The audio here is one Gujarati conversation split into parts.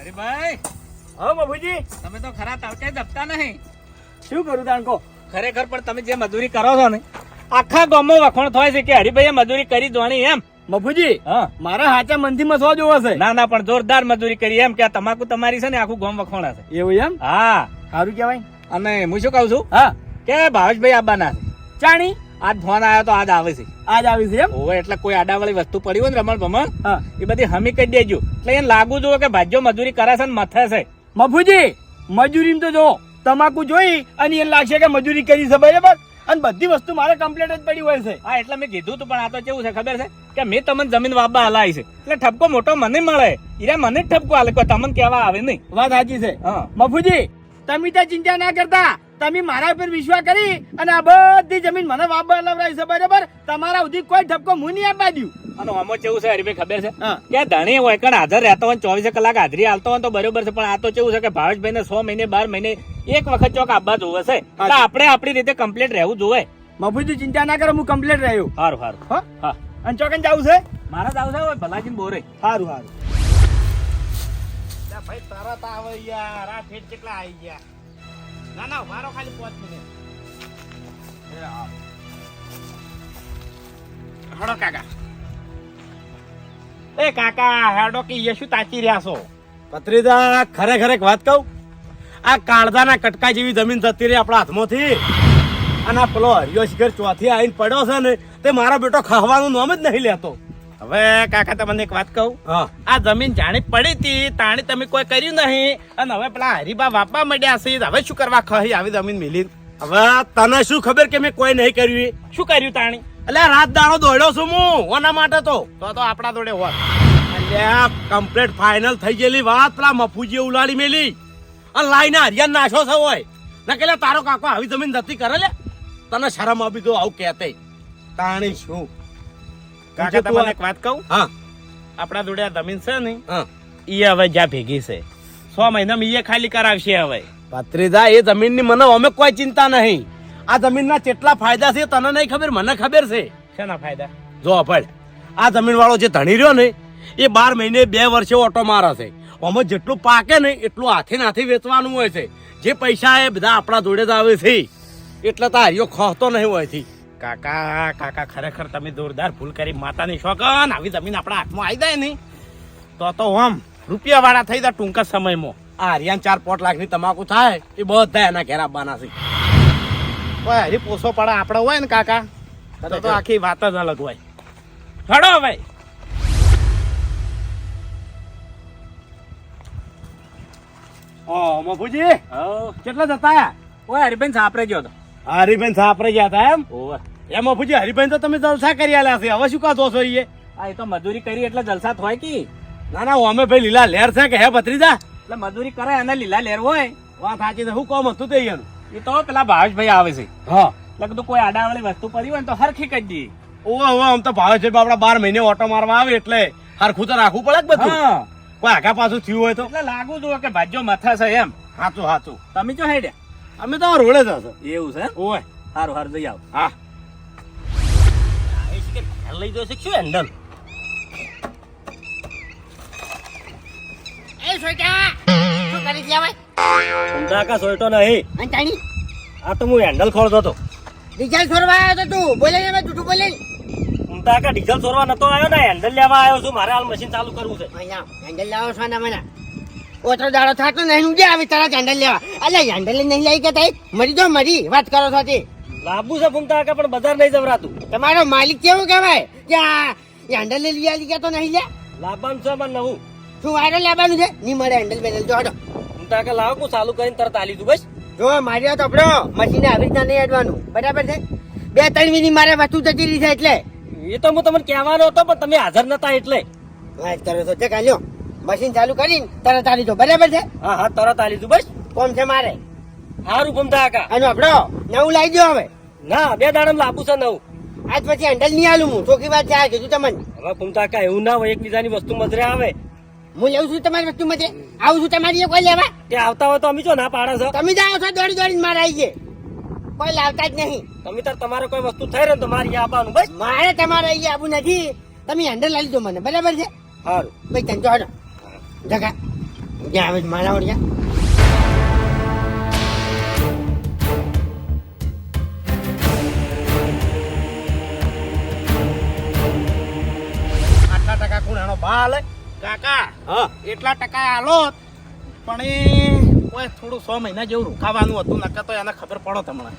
અરે ભાઈ. હા બાબુજી. તમે તો ખરા તડકે દબતા નહીં. શું કરું તાણકો ખરેખર પણ તમે જે મજૂરી કરો છો ને આખા ગામમાં વખોણ થાય છે કે હરિભાઈએ મજૂરી કરી દોણી એમ. મફુજી હા. મારા હાચા મનથી મસવા જોવો છે. ના ના પણ જોરદાર મજૂરી કરી એમ કે આ તમાકુ તમારી છે ને આખું ગામ વખોણા છે એવું એમ? હા. સારું કહેવાય. અને હું શું કહું છું? હા. કે ભાવેશભાઈ આવવાના છે. ચાણી? આજ ફોન આવ્યો તો આજ આવે છે. આજ આવી છે એમ? ઓવે એટલે કોઈ આડાવાળી વસ્તુ પડી હોય ને રમણ ભમણ એ બધી હમી કહી દેજો. એટલે એને લાગુ જોવે કે ભાજ્યો મજૂરી કરે છે ને મથે છે. મફુજી મજૂરી તો જો તમાકુ જોઈ અને એને લાગશે કે મજૂરી કરી છે બરાબર? અને બધી વસ્તુ મારે કમ્પ્લેટ જ પડી હોય છે. હા એટલે મેં કીધું તું પણ આ તો કેવું છે ખબર છે? કે મેં તમને જમીન વાપવા હલાવી છે. એટલે ઠપકો મોટો મને મળે. ઈરા મને જ ઠપકો હાલે તમને કહેવા આવે નહીં. વાત સાચી છે. હા. મફુજી તમે ત્યાં ચિંતા ના કરતા. તમે મારા ઉપર વિશ્વાસ કરી અને આ બધી જમીન મને લવરાઈ છે બરાબર? તમારા સુધી કોઈ ઠપકો હું નહીં આપવા દઉં. અને આમાં કેવું છે હરીભાઈ ખબર છે? કે ધણી હોય કણ હાજર રહેતો હોય ચોવીસ કલાક હાજરી હાલતો હોય તો બરોબર છે પણ આ તો કેવું છે કે ભાવેશભાઈ ને સો મહિને બાર મહિને એક વખત ચોક આવવા જોવે છે. તો આપણે આપણી રીતે કમ્પ્લીટ રહેવું જોવે. મફુજી ચિંતા ના કરો હું કમ્પ્લીટ રહ્યો. સારું સારું હા? અને ચોકન જવું છે? મારા જવું આવશે હોય ભલાજીને બોરે. સારું સારું ભાઈ તરત આવે યાર. આ કેટલા આવી ગયા? ના ના મારો ખાલી પાંચ મિનિટ. હડો કાકા. એ કાકા હેડો કે યશુ તાચી રહ્યા છો. પત્રીદા ખરેખર એક વાત કહું? આ કાળદાના કટકા જેવી જમીન જતી રહી આપણા હાથમાંથી. અને આ પેલો હરિયો શિખર ચોથી આવીને પડ્યો છે ને તે મારો બેટો ખાવાનું નામ જ નહીં લેતો. હવે કાકા તમને એક વાત કહું? આ જમીન જાણી પડી હતી તાણી તમે કોઈ કર્યું નહીં. અને હવે પેલા હરીબા વાપા મળ્યા છે. હવે શું કરવા ખહી આવી જમીન મિલી હવે તને શું ખબર કે મેં કોઈ નહીં કર્યું શું કર્યું તાણી? એટલે રાત દાડો દોડ્યો છું હું ઓના માટે તો. તો તો આપણા જોડે હોત. એટલે કમ્પ્લીટ ફાઇનલ થઈ ગયેલી વાત પેલા મફુજીએ ઉલાડી મેલી. અને લાઈને હરિયાણ નાશો છે હોય. ના કે તારો કાકો આવી જમીન નથી કરે લે તને શરમ આપી દો આવું કહેતે. તાણી શું કાકા તમને એક વાત કહું? હા. આપણા જોડે આ જમીન છે ને હા. ઈ હવે જ્યાં ભેગી છે. સો મહિનામાં ઈએ ખાલી કરાવશે હવે. ભત્રીજા એ જમીનની મને અમે કોઈ ચિંતા નહીં. આ જમીનના કેટલા ફાયદા છે તને નહીં ખબર મને ખબર છે. શેના ફાયદા? જો અભળ આ જમીન વાળો જે ધણી રહ્યો ને એ બાર મહિને બે વર્ષે ઓટો મારે છે. અમે જેટલું પાકે ને એટલું હાથે નાથે વેચવાનું હોય છે. જે પૈસા એ બધા આપણા જોડે જ આવે છે. એટલે તો હારીઓ ખોતો નહીં હોયથી કાકા કાકા ખરેખર તમે જોરદાર ભૂલ કરી માતાની શોખન આવી જમીન આપણા હાથમાં આવી જાય નહીં. તો તો આમ રૂપિયા વાળા થઈ જાય ટૂંક જ સમયમાં. આ હરિયાણ ચાર પોટ લાખની તમાકુ થાય એ બધા એના ઘેર બાના છે. કોઈ હરી પોસો પાડા આપણે હોય ને કાકા. તો તો આખી વાત જ અલગ હોય. હડો ભાઈ. ઓ મફુજી કેટલા જતા ઓય હરિભાઈ સાપરે ગયો હતો હરિબેન સાપરે ગયા હતા એમ? ઓવે એ પૂછી હરિભાઈ તો તમે જલસા કરી આલ્યા છે. હવે શું કહો છો એ આ એ તો મજૂરી કરી એટલે જલસા થાય કે? ના ના અમે ભાઈ લીલા લહેર છે કે હે ભત્રીજા? એટલે મજૂરી કરે અને લીલા લહેર હોય. વાત સાચી હું કોમ હતું તે એનું એ તો પેલા ભાવેશભાઈ આવે છે. હા. એટલે કીધું કોઈ આડાવાળી વસ્તુ પડી હોય ને તો હરખી કરી દઈએ. ઓવે ઓવે આમ તો ભાવેશભાઈ આપડા બાર મહિને ઓટો મારવા આવે એટલે હરખું તો રાખવું પડે બધું? કોઈ આગા પાછું થયું હોય તો? એટલે લાગુ જોવે કે ભાજ્યો મથા છે એમ. સાચું સાચું તમે જો હેડ્યા. અમે તો રોડે જ હશે. એવું છે ઓય. સારું સારું જઈ આવો. હા. લઈ હેન્ડલ એ સોઈટા શું કરી છે ભાઈ સમજાકા સોયટો નહીં અંતાણી આ તો હું હેન્ડલ ખોલતો હતો ડીઝલ છોડવા આવ્યો તો તું બોલે ને જૂઠું બોલે સમજાકા ડીઝલ સોરવા નતો આવ્યો ને હેન્ડલ લેવા આવ્યો છું મારે હાલ મશીન ચાલુ કરવું છે અહીંયા હેન્ડલ લાવો છો ને મને ઓછો દાડો થતો નહીં હું આવી તરત હેન્ડલ લેવા અલ્યા હેન્ડલ નહીં લઈ કે તઈ મરી જો મરી વાત કરો છો તે લાંબુ છે ફૂમતા પણ બજાર નહીં જવરાતું. તમારો માલિક કેવું કહેવાય? કે આ હેન્ડલ લઈ લીયા ગયા તો નહીં લે? લાંબાનું છે પણ નવું. શું વાયરો લાવવાનું છે? નહીં મળે હેન્ડલ બેન્ડલ જો હડો ફૂમતા કે લાવો હું ચાલુ કરીને તરત આલી દઉં બસ. જો મારી વાત આપડો મશીને આવી રીતના નહીં અડવાનું. બરાબર છે? બે ત્રણ મિનિટ મારે વસ્તુ જતી રહી છે એટલે. એ તો હું તમને કહેવાનો હતો પણ તમે હાજર નતા એટલે. હા તરત તો કાલ્યો મશીન ચાલુ કરીને તરત આલી જો બરાબર છે? હા હા તરત આલી દઉં બસ. કોમ છે મારે? સારું ફૂમતા કા અને આપડો નવું લાવી દો હવે. ના બે દાડમ લાંબુ છે નવું. આજ પછી હેન્ડલ નહીં આલું હું. ચોખ્ખી વાત છે આ કીધું તમને. હવે ફૂમતા કા એવું ના હોય એકબીજાની વસ્તુ મજરે આવે. હું લેવું છું તમારી વસ્તુ મજે આવું છું તમારી કોઈ લેવા? તે આવતા હોય તો અમે જો ના પાડે છો. તમે જાઓ છો દોડી દોડીને મારા આવી ગયે કોઈ લાવતા જ નહીં. તમે તાર તમારે કોઈ વસ્તુ થઈ રહે તો મારી આપવાનું બસ. મારે તમારે અહીંયા આવું નથી. તમે હેન્ડલ લાવી દો મને. બરાબર છે? સારું ભાઈ તને જો હડો. જગા. જ્યાં આવે મારા ઓળિયા કોણ હાલે કાકા હા. એટલા ટકા આલો પણ એ કોઈ થોડું સો મહિના જેવું રોકાવાનું હતું નકર તો એને ખબર પડો તમને.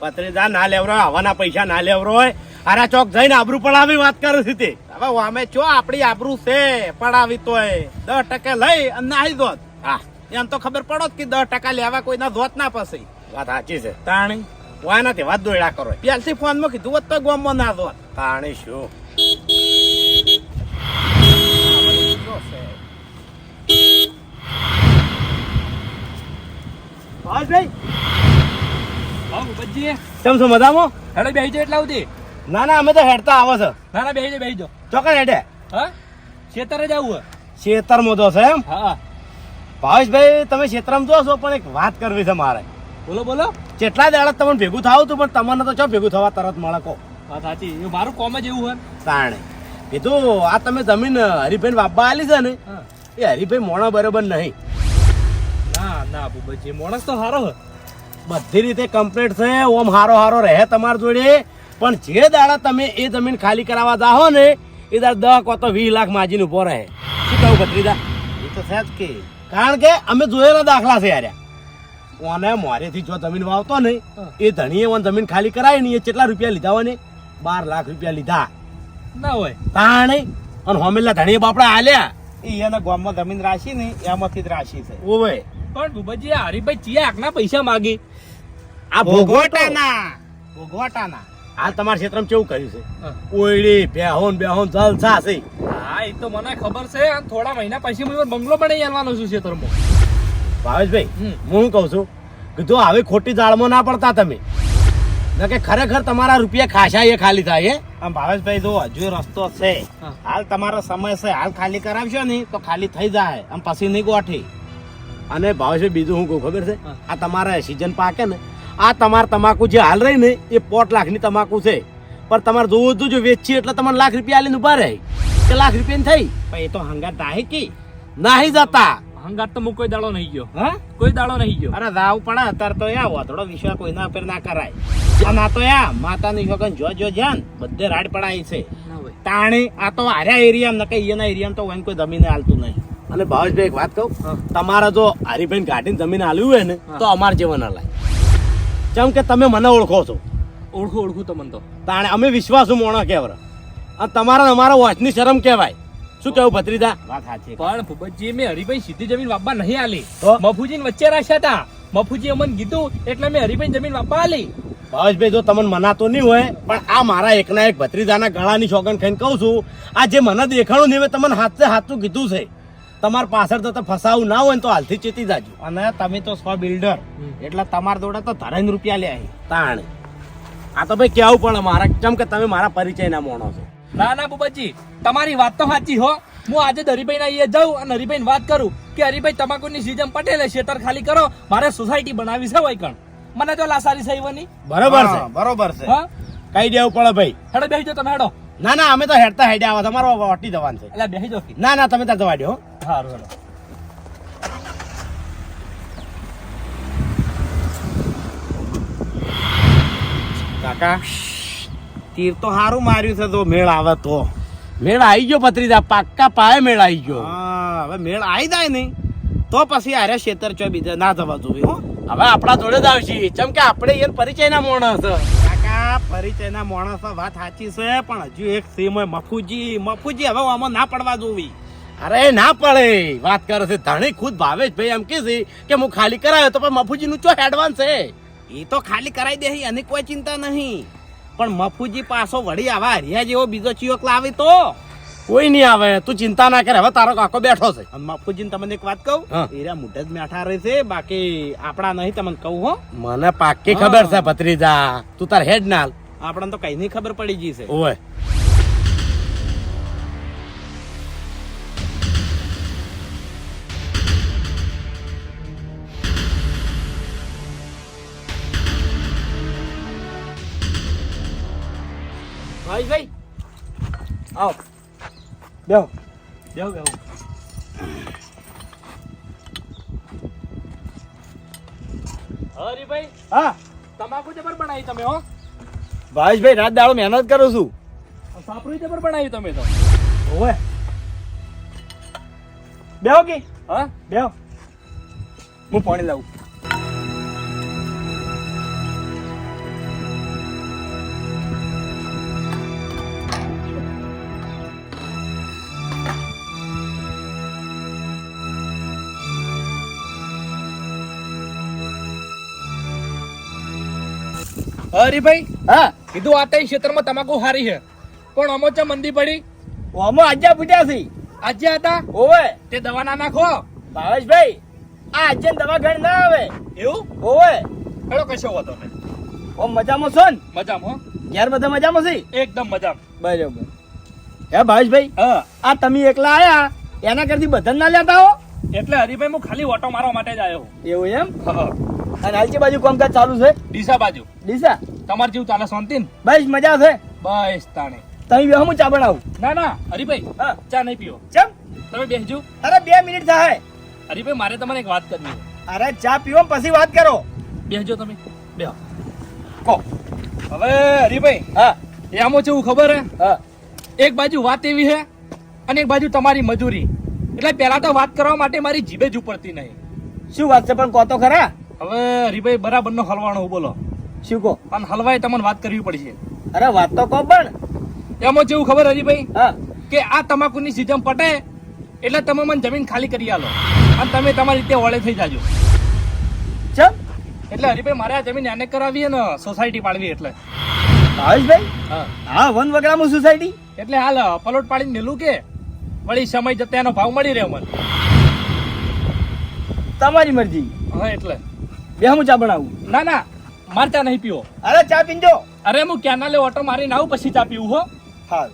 પત્રીદા ના લેવરો હવાના પૈસા ના લેવરો હોય. આરા ચોક જઈને આબરૂ પડાવી વાત કરું છું તે. હવે અમે ચો આપણી આબરૂ છે પડાવી તોય. દસ ટકે લઈ અને નાહી દોત હા. એમ તો ખબર પડો કે દસ ટકા લેવા કોઈના ધોત ના પસે વાત સાચી છે. તાણી. વાના તે વાત દોયડા કરો. પેલથી ફોનમાં કીધું હોત તો ગોમમાં ના દોત તાણી શું? ભાઈ હા ભૂપતજી કેમ છો મજામાં? હેડો બેહી જાઓ એટલા સુધી. ના ના અમે તો હેડતા આવો છે. ના ના બેહી જાઓ બેહી હેડે. હા? ખેતર જ આવું ખેતરમાં જો છે એમ. હા ભાવેશભાઈ તમે ખેતરમાં જો છો પણ એક વાત કરવી છે મારે. બોલો બોલો. કેટલા દાડા તમને ભેગું થાવ તું પણ તમને તો ચો ભેગું થવા તરત મળે કહો. સાચી. મારું કોમ જ એવું હોય તાણે. કીધું આ તમે જમીન હરિભાઈ બાપા આલી છે ને એ હરિભાઈ મોણા બરોબર નહીં. ના ના બુબજી મોણસ તો સારો હ બધી રીતે કમ્પ્લીટ છે ઓમ હારો હારો રહે તમારી જોડે. પણ જે દાડા તમે એ જમીન ખાલી કરાવવા જાહો ને એ દાડા દસ કો તો વીસ લાખ માજીને ઊભો રહે. શું કહું ભત્રીદા એ તો છે જ કે. કારણ કે અમે જોયેલા દાખલા છે યાર. ઓને મોરેથી જો જમીન વાવતો ને એ ધણીએ ઓન જમીન ખાલી કરાવી ને એ કેટલા રૂપિયા લીધા હોય ને? બાર લાખ રૂપિયા લીધા. ના હોય. તાણે અને હોમેલા ધણી બાપડા આલ્યા. એ એના ગામમાં જમીન રાશી ને એમાંથી જ રાશી છે. ઓવે. પણ ભૂપતજી આ હરીભાઈ ચિયા આંખના પૈસા માગી. આ ભોગવટાના. ભોગવટાના. હાલ તમારા ક્ષેત્રમાં કેવું કર્યું છે. ઓયડી બેહોન બેહોન જલસા છે. હા એ તો મને ખબર છે. અને થોડા મહિના પછી હું બંગલો બનાવી આલવાનો છું ક્ષેત્રમાં. ભાવેશભાઈ હું કહું છું કીધું આવી ખોટી જાળમાં ના પડતા તમે કે ખરેખર તમારા રૂપિયા ખાસા એ ખાલી થાય હે? આમ ભાવેશભાઈ જો હજુ રસ્તો છે. હાલ તમારો સમય છે. હાલ ખાલી કરાવશો ને તો ખાલી થઈ જાય. આમ પછી નહીં ગોઠી. અને ભાવેશભાઈ બીજું શું કહું ખબર છે? આ તમારા સિઝન પાકે ને આ તમારે તમાકુ જે હાલ રહી ને એ પોટ લાખની તમાકુ છે. પણ તમારે જોવું હતું જો વેચી એટલે તમારે લાખ રૂપિયા આલીને ઊભા રહે. કે લાખ રૂપિયાની થઈ? પણ એ તો હંગાત નાહી કી. નાહી જતા. હંગાત તો કોઈ દાડો નહીં ગયો. હા? કોઈ દાડો નહીં ગયો. અરે રાવ પણ અત્યારે તો યા વધડો વિશ્વાસ કોઈના પર ના કરાય. જ્યાં આ તો યા માતાની છોકન જો જો જ્યાં બધે રાડ પડાય છે. તાણે આ તો આર્યા એરિયા નકે એના એરિયા તો કોઈ જમીને હાલતું નહીં. અને ભાવેશભાઈ એક વાત કહું? તમારા જો હરિભાઈ ગાડીને જમીન આલ્યું હોય ને તો અમારે જીવન હલાય લાય. જેમ કે તમે મને ઓળખો છો. ઓળખું ઓળખું તો મને તો. તાણે અમે વિશ્વાસુ મોણો કહેવાય અને તમારા અમારા વોચની શરમ કહેવાય. શું કેવું ભત્રીદા વાત સાચી. પણ ભૂપતજી મેં હરીભાઈ સીધી જમીન વાપવા નહીં આલી. તો? મફુજી વચ્ચે રાખ્યા હતા. મફુજી અમને કીધું એટલે મેં હરીભાઈ જમીન વાપવા આલી. ભાવેશભાઈ જો તમને મનાતો નહીં હોય પણ આ મારા એકના એક ભત્રીજાના ગળાની શોગન ખાઈને કહું છું આ જે મને દેખાણું નહીં તમને હાથે હાથું કીધું છે. તમારા પાછળ તો ફસાવું ના હોય ને તો હાલથી ચેતી જાજો. અને તમે તો સ્વ બિલ્ડર એટલે તમારા જોડે તો ધરાઈને રૂપિયા લે તાણ તાણે. આ તો ભાઈ કેવું પણ મારા કેમ કે તમે મારા પરિચયના મોણો છો. ના ના બુબજી તમારી વાત તો સાચી હો. હું આજે હરિભાઈ હરીભાઈ ના અહીંયા જાઉં અને હરિભાઈ વાત કરું કે હરિભાઈ તમાકુની સીઝન પટેલે શેતર ખાલી કરો મારે સોસાયટી બનાવી છે વૈકણ મને તો લાસારી સહીવાની બરોબર છે. બરોબર છે. હા? કઈ દેવું પડે ભાઈ? હેડો બેસી જાઓ તમે હેડો. ના ના અમે તો હેડતા હેડ્યા આવા તમારો વટી જવાનું છે. એટલે બેસી જાઓ ના ના તમે ત્યાં જવા દો સારું હેડો. કાકા તીર તો સારું માર્યું છે તો મેળ આવે તો. મેળ આવી ગયો ભત્રીજા પાક્કા પાયે મેળ આવી ગયો. હા હવે મેળ આવી જાય નહીં. તો પછી આરે શેતર ચો બીજા ના જવા જોઈએ હો. હવે આપણા જોડે જ આવશે. ચમ કે આપણે એ પરિચયના મોણસ. કાકા પરિચયના માણસો વાત સાચી છે પણ હજુ એક સીમ હોય મફુજી. મફુજી હવે આમાં ના પડવા જોવી. અરે ના પડે. વાત કરે છે ધણી ખુદ ભાવેશ ભાઈ. એમ કે છે કે હું ખાલી કરાયો તો પણ મફુજી નું ચો એડવાન્સ છે? એ તો ખાલી કરાવી દે એની કોઈ ચિંતા નહીં. પણ મફુજી પાછો વળી આવા હરિયા જેવો બીજો ચિયોક લાવી તો? કોઈ નહીં આવે. તું ચિંતા ના કરે. હવે તારો કાકો બેઠો છે. મફુજી તમને એક વાત કહું. એરા મોઢે જ બેઠા રહે છે. બાકી આપણા નહીં તમને કહું હો. મને પાક્કી ખબર છે ભત્રીજા. તું તાર હેડ નાલ. આપણને તો કઈ નહીં ખબર પડી ગઈ છે. ઓય. ભાઈ આવ. બેહો. બેહો બેહો. હરીભાઈ હા. તમાકુ જબર બનાવી તમે હો. ભાવેશભાઈ રાત દાડો મહેનત કરું છું. સાપરું જબર બનાવી તમે તો. ઓવે. બેહો કે? હા? બેહો. હું પાણી લાવું. હરીભાઈ હા કીધું આ તઈ ક્ષેત્રમાં તમાકુ હારી છે. પણ અમો ચા મંદી પડી? અમો આજે ફૂટ્યા છે. આજે હતા? ઓવે તે દવા ના નાખો. ભાવેશભાઈ આ આજે દવા ગણ ના આવે. એવું? ઓવે હેડો કશો હો ને ઓમ મજામાં છો ને? મજામાં ઘેર બધા મજામાં છે? એકદમ મજામાં. બરાબર. હે ભાવેશભાઈ હા. આ તમે એકલા આયા એના કરતી બધા ના લેતા હો? એટલે હરીભાઈ હું ખાલી ઓટો મારવા માટે જ આવ્યો એવું એમ? હા. અને હાલચી બાજુ કામકાજ ચાલુ છે? ડીસા બાજુ. ડીસા? તમારે જેવું ચાલે શાંતિ ને બસ મજા છે બસ તાણે. તમે બેહો હું ચા બનાવું. ના ના હરીભાઈ હા. ચા નહીં પીવો ચમ? તમે બેસજો અરે બે મિનિટ થાય. હરીભાઈ મારે તમારે એક વાત કરવી અરે ચા પીવો પછી વાત કરો. બેસજો તમે. બેહો. કો. હવે હરીભાઈ હા. એ આમાં કેવું ખબર હે? હા. એક બાજુ વાત એવી છે અને એક બાજુ તમારી મજૂરી. એટલે પહેલા તો વાત કરવા માટે મારી જીભે જ ઉપડતી નહીં. શું વાત છે પણ કહો તો ખરા. હવે હરીભાઈ બરાબર નો હલવાનો હું બોલો શું કહો? પણ હલવાઈ તમને વાત કરવી પડશે. અરે વાત તો કહો પણ. એમાં જેવું ખબર હરીભાઈ હા. કે આ તમાકુની સિઝન પટે એટલે તમે મને જમીન ખાલી કરી આલો. અને તમે તમારી રીતે વળે થઈ જાજો. ચમ? એટલે હરીભાઈ મારે આ જમીન એને કરાવી ને સોસાયટી પાડવી એટલે. ભાવેશભાઈ હા. હા વન વગડામાં સોસાયટી એટલે હાલ પલોટ પાડીને મેલું કે વળી સમય જતા એનો ભાવ મળી રહ્યો મને તમારી મરજી. હા એટલે. બે હું ચા બનાવું? ના ના. મારે ચા નહીં પીવો. અરે ચા પીજો અરે હું કેનાલે ઓટો મારીને આવું પછી ચા પીવું હો. હા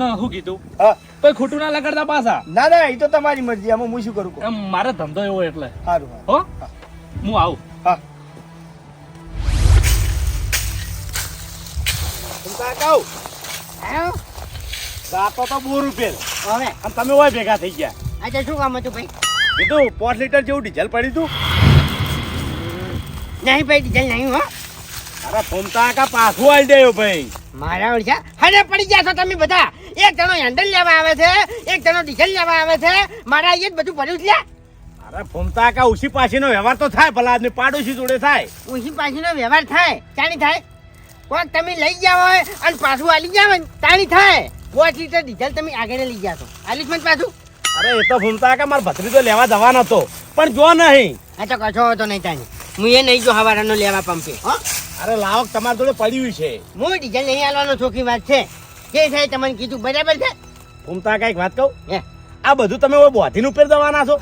ના હું કીધું? હા. કોઈ ખોટું ના લગાડતા પાછા. ના ના એ તો તમારી મરજી આમાં હું શું કરું એમ મારે ધંધો એવો એટલે. સારું હો? હું. આવું. હા. કાકા આયો? રાતો તો બહુ રૂપિયા હવે. અને તમે ઓય ભેગા થઈ ગયા. આજે શું કામ હતું ભાઈ? કીધું પાંચ લીટર જેવું ડીઝલ પડ્યું તું. નહીં ભાઈ ડીઝલ નહીં હો. અરે ફોમતા કા પાછું આવી દેયો ભાઈ. મારા ઓળખા. હરે પડી ગયા છો તમે બધા. એક જણો હેન્ડલ લેવા આવે છે એક જણો ડીઝલ લેવા આવે છે. મારા અહીંયા જ બધું ભર્યું છે અરે ફોમતા કા ઉસી પાસીનો વ્યવહાર તો થાય ભલા આદમી પાડોશી જોડે થાય. ઊંચી પાછીનો વ્યવહાર થાય. ચાણી થાય? કોક તમે લઈ ગયા હોય અને પાછું આલી ગયા હોય તાણી થાય. પાંચ લીટર ડીઝલ તમે આગળ લઈ ગયા છો. આલીશ મને પાછું. અરે એ તો ફોમતા કા મારા ભત્રીજો લેવા જવાનો હતો. પણ જો નહીં. આ તો કશો હતો નહીં તાણી હું એ નહીં જો હવારાનો લેવા પંપે. હો? અરે લાવક તમારે જોડે પડ્યું છે. હું ડીઝલ નહીં આલવાનો ચોખી વાત છે. કે થાય તમને કીધું બરાબર છે? ફોમતા કા એક વાત કહું? હે. આ બધું તમે ઓય બોધીન ઉપર દવાના છો?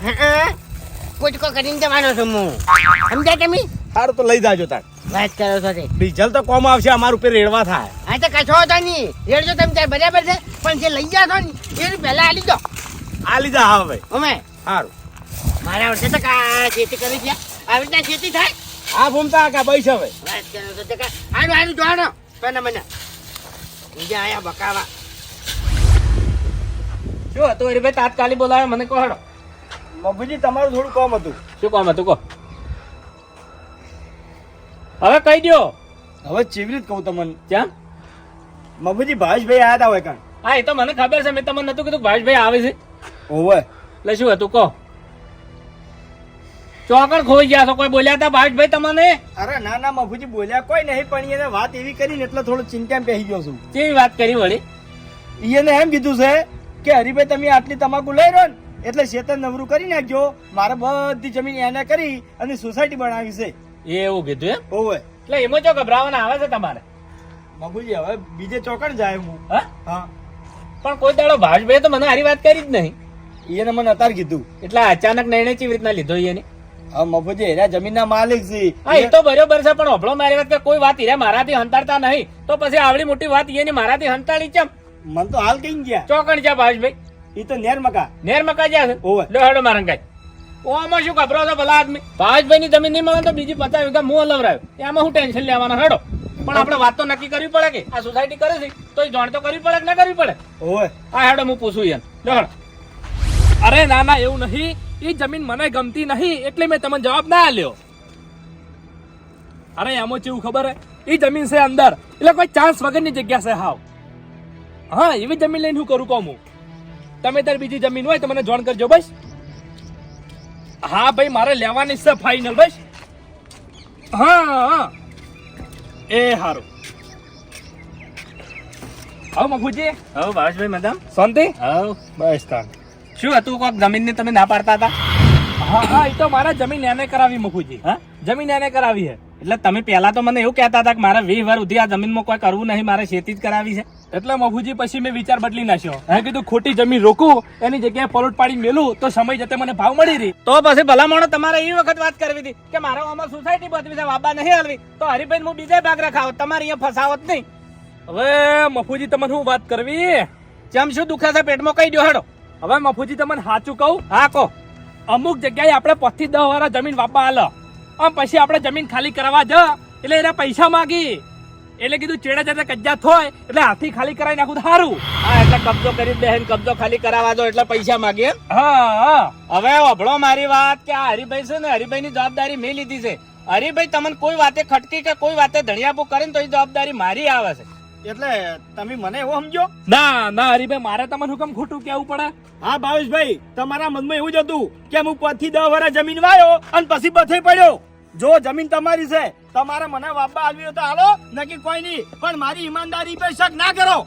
કોટકો કરીને જવાનો છું હું. સમજ્યા તમે? સારું તો લઈ જાજો તાર. વાત કરો છો ડીઝલ તો કોમ આવશે અમારું ઉપર રેડવા થાય. આ તો કશો હતો નહીં. રેડજો તમે ત્યાં બરાબર છે? પણ જે લઈ જાશો ને એ પહેલા આલી દો. આ લીધા હા હવે. અમે સારું મારા વર્ષે તો કા ખેતી કરી છે આવી રીતના ખેતી થાય? આ ભૂમતા કા પૈસા હવે આનું આનું જોવાનો મને મને. બીજા આયા બકાવા. શું હતું? હરીભાઈ તાત્કાલિક બોલાવે મને કહો હેડો. મગુજી તમારું થોડું કોમ હતું. શું કામ હતું? કહો. હવે કહી દ્યો. હવે ચેવી રીત કહું તમને? ક્યાં? મગુજી ભાવેશભાઈ આયા હતા હોય કાં હા એ તો મને ખબર છે. મેં તમને નતું કીધું ભાવેશભાઈ આવે છે. ઓવે એટલે શું હતું? કહો. ચોકડ ખોઈ ગયા છો? કોઈ બોલ્યા હતા ભાઈ તમને? અરે ના ના મફુજી બોલ્યા કોઈ નહીં પણ એને વાત એવી કરીને એટલે થોડું ચિંતામાં બેસી ગયો છું. કેવી વાત કરી વળી? એને એમ કીધું છે કે હરીભાઈ તમે આટલી તમાકુ લઈ રહ્યો ને એટલે શેતર નવરું કરી નાખજો. મારે બધી જમીન એને કરી અને સોસાયટી બનાવી છે. એ એવું કીધું એમ? હોવે એટલે એમાં જો ગભરાવાના આવે છે તમારે? મગુજી હવે બીજે ચોકડ જાય હું. હા? હા. પણ કોઈ દાડો ભાજભાઈ તો મને હારી વાત કરી જ નહીં. એને મને અત્યારે કીધું. એટલે અચાનક નિર્ણય કેવી રીતના લીધો એની? મફુજી એના જમીનના માલિક છે. હા એ તો બરોબર છે પણ હોભળો મારી વાત કે કોઈ વાત હીરા મારાથી હંતાડતા નહીં. તો પછી આવડી મોટી વાત એની મારાથી હંતાડી ચમ? મન તો હાલ કઈ ગયા. ચોકણ છે ભાવેશભાઈ. એ તો નેર મકા. નેર મકા જ્યાં છે? ઓવે. લો હેડો મારંગાઈ ઓમાં શું ગભરો છો ભલા આદમી. ભાવેશભાઈ ની જમીન નહીં મળે તો બીજી પચાસ વીઘા હું અલવરાયો એમાં હું ટેન્શન લેવાનો હેડો. પણ આપણે વાત તો નક્કી કરવી પડે કે? આ સોસાયટી કરે છે? તો એ જાણ તો કરવી પડે કે ના કરવી પડે? ઓવે. આ હેડો હું પૂછું એમ હેડો અરે ના ના એવું નહીં. એ જમીન મને ગમતી નહીં એટલે મેં તમને જવાબ ના આલ્યો. અરે એમાં ચેવું ખબર હે? એ જમીન છે અંદર. એટલે કોઈ ચાન્સ વગરની જગ્યા છે હાવ. હા એવી જમીન લઈને હું કરું કહું હું? તમે તાર બીજી જમીન હોય તો મને જોણ કરજો બસ. હા ભાઈ મારે લેવાની છે ફાઈનલ બસ. હા હા. એ હારું. હા મફુજી હવ ભાવેશભાઈ મેડમ શાંતિ? હવ. બસ તાન. શું હતું? કોક જમીન તમે ના પાડતા હતા? હા હા એ તો મારા જમીન એને કરાવી મફુજી હા? જમીન એને કરાવી હે એટલે તમે પહેલા તો મને એવું કહેતા હતા કે મારે વીસ વાર સુધી આ જમીનમાં કોઈ કરવું નહીં મારે ખેતી જ કરાવી છે. એટલે મફુજી પછી મેં વિચાર બદલી નાખ્યો. હે? કીધું ખોટી જમીન રોકું એની જગ્યાએ પલોટ પાડી મેલું તો સમય જતે મને ભાવ મળી રહી. તો પછી ભલામણો તમારે એ વખત વાત કરવી હતી કે મારે આમાં સોસાયટી બદવી છે બાબા નહીં હલવી. તો હરિભાઈ હું બીજા ભાગ રખાવ તમારે અહીંયા ફસાવત નહીં. હવે મફુજી તમને શું વાત કરવી? જેમ શું દુખે છે પેટમાં કહી દો હેડો. હવે મફુજી તમને સાચું કહું? હા કહો. અમુક જગ્યાએ આપણે પચીસ દસ વાળા જમીન વાપવા હાલ આમ પછી આપણે જમીન ખાલી કરવા જ. એટલે એના પૈસા માગી. એટલે કીધું ચેડા જતા કજ્જા થોય એટલે હાથી ખાલી કરાવી નાખું સારું હા એટલે કબજો કરી દે કબજો ખાલી કરાવવા દો એટલે પૈસા માગીએ. હા હા. હવે અભળો મારી વાત કે આ હરિભાઈ છે ને હરિભાઈ ની જવાબદારી મેં લીધી છે. હરિભાઈ તમને કોઈ વાતે ખટકી કે કોઈ વાતે ધણિયાપો કરે ને તો એ જવાબદારી મારી આવે છે. એટલે તમે મને એવો સમજો? ના ના હરીભાઈ મારે તમને હુકમ ખોટું કેવું પડે. હા ભાવેશભાઈ તમારા મનમાં એવું જ હતું કે હું પાંચ દસ વર્ષ જમીન વાયો અને પછી પથે પડ્યો. જો જમીન તમારી છે તમારે મને વાપા આવી તો હાલો નક્કી કોઈ નહીં પણ મારી ઈમાનદારી પર શક ના કરો.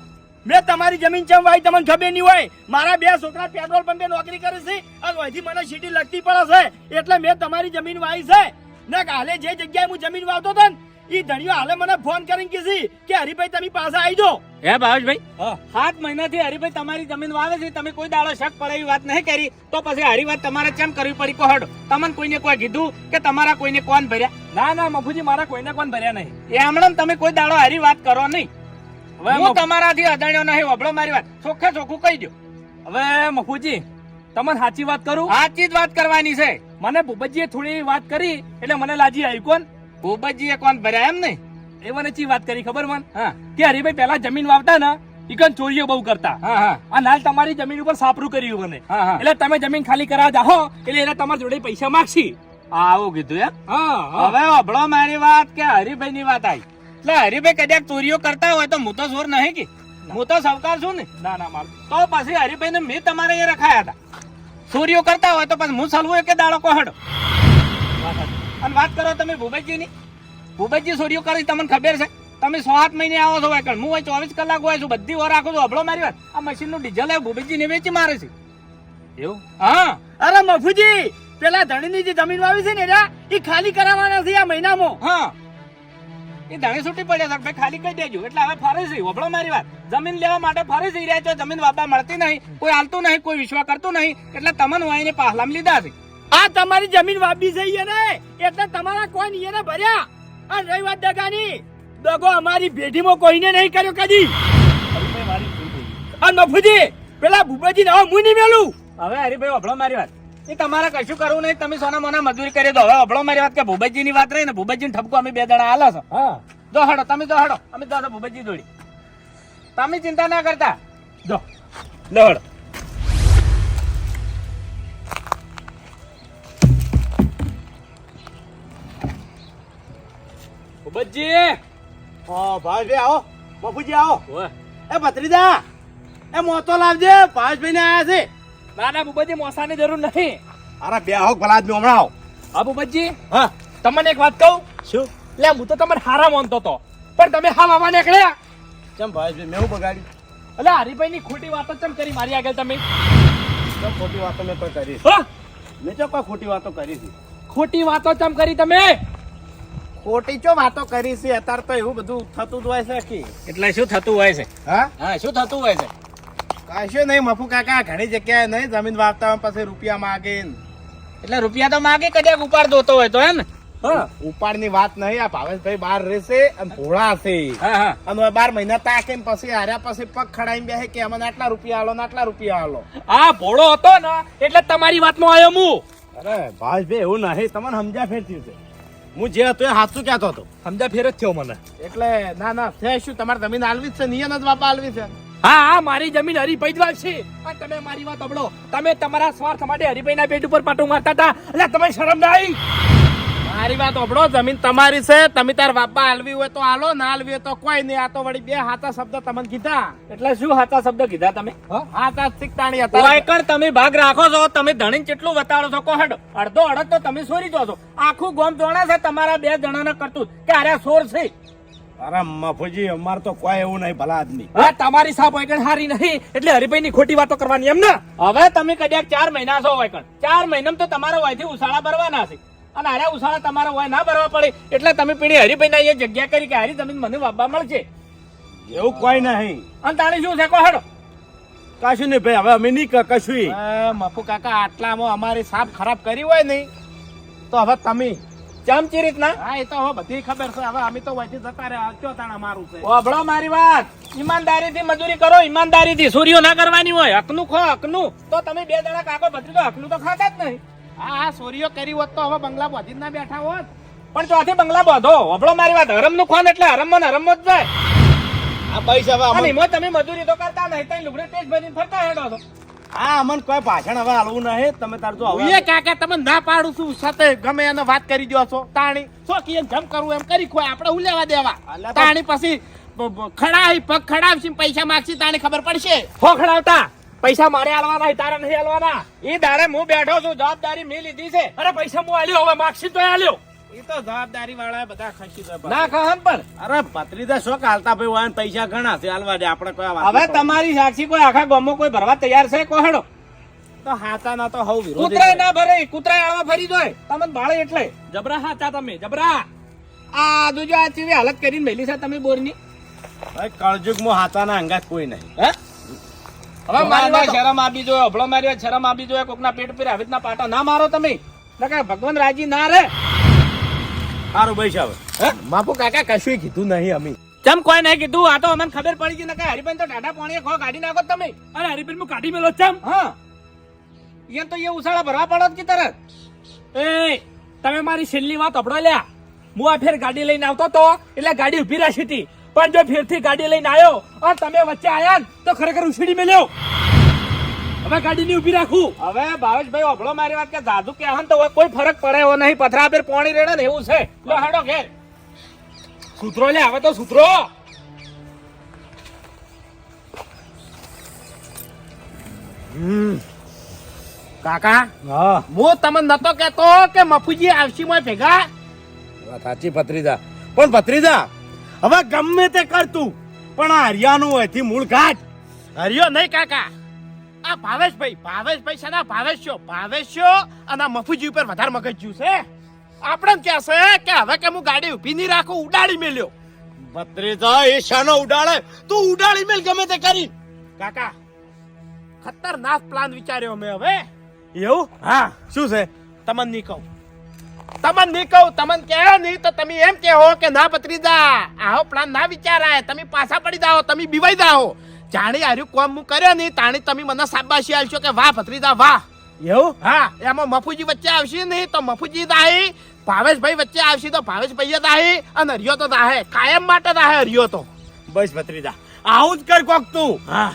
મેં તમારી જમીન ચમ વાય તમને ખબર નહીં હોય. મારા બે છોકરા પેટ્રોલ પંપે નોકરી કરે છે અને અહીંથી મને સીટી લગતી પડે છે. એટલે મેં તમારી જમીન વાય છે. ને કાલે જે જગ્યાએ હું જમીન વાવતો હતો ને એ ધણીઓ હાલે મને ફોન કરીને કીધી કે હરિભાઈ તમે પાછા આવી જો હે ભાવેશભાઈ? સાત મહિનાથી હરિભાઈ તમારી જમીન વાવે છે તમે કોઈ દાડો શક પડે એવી વાત નહીં કરી. તો પછી હારી વાત તમારે કેમ કરવી પડી? કોહડ તમને કોઈને કોઈ કીધું કે તમારા કોઈને કોણ ભર્યા? ના ના મફુજી મારા કોઈને કોણ ભર્યા નહીં. એ હમણાં તમે કોઈ દાડો હારી વાત કરો નહીં. હવે હું તમારાથી અજાણ્યો નહીં વબળો મારી વાત. ચોખ્ખે ચોખ્ખું કહી દો હવે મફુજી તમને સાચી વાત કરું? સાચી જ વાત કરવાની છે. મને ભૂપતજીએ થોડી વાત કરી એટલે મને લાજી આવી. કોણ? ભૂપતજીએ કોણ ભર્યા એમ નહીં? એ મને ચી વાત કરી ખબર મન? હા. કે હરીભાઈ પેલા જમીન વાવતા ને ઇકન ચોરીઓ બહુ કરતા. હા હા. આ હાલ તમારી જમીન ઉપર સાપરું કર્યું મને. એટલે તમે જમીન ખાલી કરાવ જાહો એટલે એને તમારા જોડે પૈસા માગશી. આવું કીધું એમ? હા હવે અભળો મારી વાત કે હરીભાઈ ની વાત આવી એટલે હરીભાઈ કદાચ ચોરીઓ કરતા હોય તો હું તો ચોર નહીં કે. હું તો સવકાર છું ને. ના ના માલ તો પછી હરીભાઈ ને મેં તમારે અહીંયા રખાયા હતા. ચોરીઓ કરતા હોય તો પછી હું સલવું કે દાડો કોહડો? અને વાત કરો તમે ભૂપતજી ની ભૂપતજી ચોરીઓ કરી તમને ખબર છે? તમે સો આઠ મહિને આવો છો વાયકણ. હું ચોવીસ કલાક હોય છું બધી વાર રાખું છું અભળો મારી વાત. આ મશીનનું ડીઝલ એ ને વેચી મારે છે. એવું? હા. અરે મફુજી પેલા ધણીની જે જમીન વાવી છે ને એ ખાલી કરાવવાના છે આ મહિનામાં. હા. એ ધણી છૂટી પડ્યા સર ભાઈ ખાલી કહી દેજો. એટલે હવે ફરે છે વભળો મારી વાત. જમીન લેવા માટે ફરે છે રહ્યા છો જમીન વાપા મળતી નહીં કોઈ હાલતું નહીં કોઈ વિશ્વાસ કરતું નહીં. એટલે તમને વાઈને પાહલામ લીધા છે. આ તમારી જમીન વાપી જઈએ ને? એટલે તમારા કોઈ નહીં ને ભર્યા. અને રહી વાત દગાની. દગો અમારી ભેટીમાં કોઈને નહીં કર્યો કદી. અને મફુજી પેલા ભૂપેજી ને હવે હું નહીં મેલું. હવે હરીભાઈ અભળો મારી વાત. એ તમારે કશું કરવું નહીં. તમે સોના મોના મજૂરી કરી દો. હવે અભળો મારી વાત કે ભૂપેજી ની વાત રહી ને ભૂપેજી ઠપકો અમે બે જણા આલા છો. હા. જો હડો તમે જો હડો. અમે તો ભૂપેજી દોડી તમે ચિંતા ના કરતા. જો લો હડો. ભૂપતજી હા ભાઈ આવો. બાપુજી આવો. એ ભત્રીજા એ મોતો લાવજે. ભાવેશભાઈ ને આયા છે. ના ના બુબજી મોસાની જરૂર નથી. અરે બે આવો ભલા આદમી હમણાં આવો. હા બુબજી. હા. તમને એક વાત કહું? શું? લે હું તો તમને હારા માનતો તો પણ તમે હા મામા નીકળ્યા. ચમ ભાવેશભાઈ મેં હું બગાડ્યું એટલે હરિભાઈ ની ખોટી વાતો ચમ કરી મારી આગળ તમે? ચમ ખોટી વાતો મેં કોઈ કરી હા? મેં ચો કોઈ ખોટી વાતો કરી હતી ખોટી વાતો ચમ કરી તમે? ખોટી ચો વાતો કરી છે? અત્યારે તો એવું બધું થતું જ હોય છે કે એટલે શું થતું હોય છે? હા? હા શું થતું હોય છે? કશું નહીં મફુ કાકા ઘણી જગ્યાએ નહીં જમીન વાવતા પછી રૂપિયા માગે એટલે રૂપિયા તો માગે કદાચ ઉપાડ દોતો હોય તો એમ ઉપાડ હા. ઉપાડની વાત નહીં આ ભાવેશભાઈ બહાર રહેશે અને ભોળા છે. હા હા. અને બાર મહિના તાકે પછી હાર્યા પછી પગ ખડાઈને બેસે કે અમને આટલા રૂપિયા આલો ને આટલા રૂપિયા આલો. આ ભોળો હતો ને એટલે તમારી વાતમાં આવ્યો હું. અરે ભાવેશભાઈ એવું નહીં તમને સમજ્યા ફેરતી છે. હું જે હતો એ સાચું કહેતો હતો. સમજા ફેર જ થયો મને. એટલે ના ના છે શું? તમારે જમીન આલવી જ છે નિયમ જ બાપા આલવી છે. હા હા મારી જમીન હરિભાઈ જ વાવશે પણ તમે મારી વાત સાંભળો. તમે તમારા સ્વાર્થ માટે હરિભાઈ ના પેટ ઉપર પાટું મારતા હતા. એટલે તમે શરમ ના આવી. મારી વાત ઓભળો જમીન તમારી છે તમે તાર બાપા હાલવી હોય તો હાલો ના હાલવી હોય તો કોઈ નહીં. આ તો વળી બે હાથા શબ્દ તમને કીધા. એટલે શું હાચા શબ્દ કીધા તમે? હાથા શીખતાણી હતા. વાયકર તમે ભાગ રાખો છો તમે ધણી કેટલું વતાડો છો? કોહડ અડધો અડધ તો તમે સોરી જો છો. આખું ગોમ જોણા છે તમારા બે જણાને કરતું. કે અરે સોર છે? અરે મફુજી અમાર તો કોઈ એવું નહીં ભલા આદમી. હા તમારી સાપ હોય કણ હારી નહીં એટલે હરિભાઈ ની ખોટી વાતો કરવાની એમ ને? હવે તમે કદાચ ચાર મહિના છો વાયકણ ચાર મહિનામાં તો તમારા વાયથી ઉસાળા ભરવાના છે. અને અરે ઉસાળા તમારા હોય ના ભરવા પડે. એટલે તમે પીણી હરિભાઈ અહીંયા જગ્યા કરી કે હરી જમીન મને વાપવા મળશે. એવું કોઈ નહીં. અને તાણે શું છે કોહડ કશું નહીં ભાઈ હવે અમે નહીં કશું. મફુ કાકા આટલામાં અમારી સાપ ખરાબ કરી હોય નહીં. તો હવે તમે ચમચી રીતના? હા એ તો હવે બધી ખબર છે. હવે અમે તો વચ્ચે જતા રહ્યા. ચો તાણ અમારું છે? ઓબળો મારી વાત. ઈમાનદારીથી મજૂરી કરો ઈમાનદારીથી. સૂર્યો ના કરવાની હોય. હકનું ખો હકનું. તો તમે બે જણા કાકો ભત્રીજો હકનું તો ખાતા જ નહીં. હા હા સોરીઓ કરી હોત તો હવે બંગલા ના બેઠા હોત. પણ ચોથી બંગલા બાંધો ઓભળો મારી વાત. હરમનું ખોન એટલે હરમમાં હરમ જ જાય. આ પૈસા હવે એમાં તમે મજૂરી તો કરતા નહીં તઈ લુગડે ટેસ્ટ ભરીને ફરતા હેડો છો. હા અમને કોઈ ભાષણ હવે હાલવું નહીં. તમે તાર જો હવે કાકા તમે ના પાડું છું. સાથે ગમે એને વાત કરી દો છો. તાણી શું એમ જમ કરવું એમ કરી ખોય. આપણે ઉલેવા દેવા? તાણી પછી ખડાવી પગ ખડાવશી પૈસા માગશી તાણી ખબર પડશે? ખોખડાવતા પૈસા મારે હાલવાના તારા તારે નહીં હાલવાના એ દાડે હું બેઠો છું જવાબદારી મેં લીધી છે. અરે પૈસા હું આલ્યો હવે માગશી તો આલ્યો. એ તો જવાબદારી વાળા બધા ખસી જાય ના કહન પર અરે પત્રીદા શોખ હાલતા ભાઈ હોય પૈસા ઘણા છે હાલવા દે આપણે કોઈ હવે તમારી સાક્ષી કોઈ આખા ગામમાં કોઈ ભરવા તૈયાર છે કોહડો? તો ના તો હવ વિરોધ ના ભરે કૂતરાય આવા ફરી જોય. તમને ભાળે એટલે. જબરા હાચા તમે જબરા. આ જોજો આ ચીવી હાલત કરીને મેલી છે તમે બોરની. ભાઈ કળજુગમાં હાથાના અંગાત કોઈ નહીં. હે? હવે મારી વાત શરમ આપી જોઈએ અભળો મારી વાત શરમ આપી જોઈએ કોકના પેટ પર આવી રીતના પાટા ના મારો તમે. કે ભગવાન રાજી ના રે સારું ભાઈ સાહેબ માપુ કાકા કશું કીધું નહીં અમે. ચમ કોઈ નહીં કીધું? આ તો અમને ખબર પડી ગઈ ને કે હરિબેન તો ટાટા પાણી ખો કાઢી નાખો તમે. અરે હરિબેન હું કાઢી મેલો ચમ? હા. એ તો એ ઉસાળા ભરવા પડો કે તરત. એ તમે મારી છેલ્લી વાત અપડો લ્યા હું આ ફેર ગાડી લઈને આવતો તો એટલે ગાડી ઊભી રાખી હતી. પણ જો ફેરથી ગાડી લઈને આવ્યો અને તમે વચ્ચે આયા ને તો ખરેખર ઉછીડી મેલ્યો. હવે ગાડી ની ઊભી રાખું. હવે ભાવેશભાઈ અભળો મારી વાત કે દાદુ કે તો કોઈ ફરક પડે એવો નહીં. પથરા પર પોણી રેડે ને એવું છે. લો હેડો ઘેર. સૂત્રો લે હવે તો સૂત્રો કાકા હા. હું તમને નતો કેતો કે મફુજી આવશી મોય ભેગા સાચી ભત્રીજા. પણ ભત્રીજા હવે ગમે તે કરતું પણ આ હરિયાનું અહીંથી મૂળ ઘાટ. હરિયો નહીં કાકા. આ ભાવેશભાઈ ભાવેશભાઈ છે ને ભાવેશ્યો ભાવેશ્યો અને આ મફુજી ઉપર વધારે મગજ જ્યું છે. આપણે કહેશે કે હવે કે હું ગાડી ઊભી નહીં રાખું ઉડાડી મેલ્યો. ભત્રીજા એ શાનો ઉડાડે. તું ઉડાડી મેલ ગમે તે કરી. કાકા ખતરનાક પ્લાન વિચાર્યો મેં હવે. એવું? હા. શું છે? તમને નહીં કહું. તમને નહીં કહું તમને કહે નહીં તો તમે એમ કહો કે ના ભત્રીજા આવો પ્લાન ના વિચારાય. તમે પાછા પડી જાઓ તમે બીવાઈ જાઓ. જાણી હાર્યું કોમ હું કર્યો નહીં તાણી તમે મને શાબાશી આલશો કે વાહ પત્રીદા વાહ. એવું? હા એમાં મફુજી વચ્ચે આવશે નહીં તો મફુજી દાહી ભાવેશભાઈ વચ્ચે આવશે તો ભાવેશભાઈ દાહી અને હરિયો તો દાહે. કાયમ માટે દાહે હરિયો તો. બસ ભત્રીજા આવું જ કર કોક તું. હા.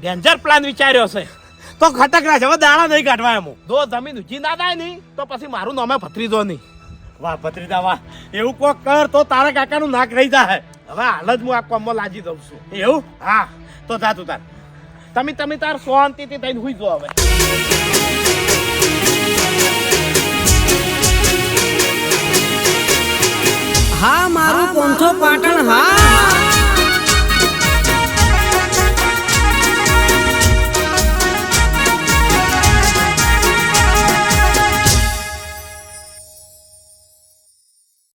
ડેન્જર પ્લાન વિચાર્યો છે. તો ખટક રાખ. હવે દાણા નહીં કાઢવા એમ જો જમીન ઉજી ના થાય નહીં તો પછી મારું નામે ભત્રીજો નહીં. વાહ ભત્રીજા વાહ. એવું કોક કર તો તારા કાકાનું નાક રહી જાય. હવે હાલ જ હું આ કોમમાં લાજી દઉં છું. એવું? હા. તો જા તું તાર. તમે તમે તાર શાંતિથી થઈને હુઈ જો હવે. હા મારું પોંથો પાટણ હા.